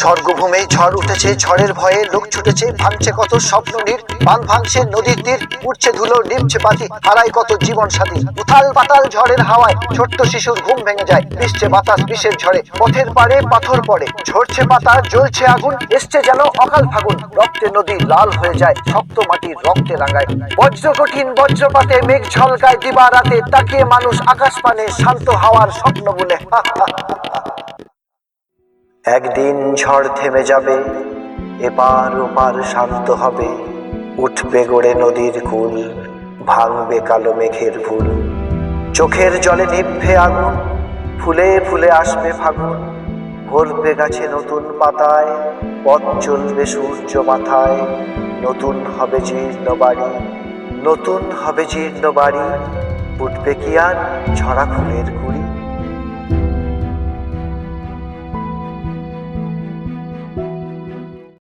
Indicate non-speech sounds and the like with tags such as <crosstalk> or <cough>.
স্বর্গভূমে ঝড় উঠেছে, ঝড়ের ভয়ে লোক ছুটেছে, ভাঙছে কত স্বপ্ন নীর, বান ভাঙছে নদীর তীর উঠছে ধুলো, নিমছে পাতি হারায় কত জীবন সাথী উথাল পাতাল ঝড়ের হাওয়ায় ছোট্ট শিশুর ঘুম ভেঙে যায় বৃষ্টি বাতাস বিষের ঝড়ে, পথের পাড়ে পাথর পড়ে, ঝরছে পাতা জ্বলছে আগুন, এসছে যেন অকাল ফাগুন, রক্তে নদী লাল হয়ে যায়, শক্ত মাটির রক্তে রাঙায়। বজ্র কঠিন বজ্রপাতে মেঘ ঝলকায় দিবা রাতে তাকিয়ে মানুষ আকাশ পানে শান্ত হাওয়ার স্বপ্ন বলে। <laughs> একদিন ঝড় থেমে যাবে, এপার ওপার শান্ত হবে, উঠবে গড়ে নদীর কুল, ভাঙবে কালো মেঘের ভুল। চোখের জলে নিভবে আগুন, ফুলে ফুলে আসবে ফাগুন, ভরবে গাছে নতুন পাতায়, পথ চলবে সূর্য মাথায়, নতুন হবে জীর্ণ বাড়ি, নতুন হবে জীর্ণ বাড়ি উঠবে কি আর ছড়া ফুলের কুড়ি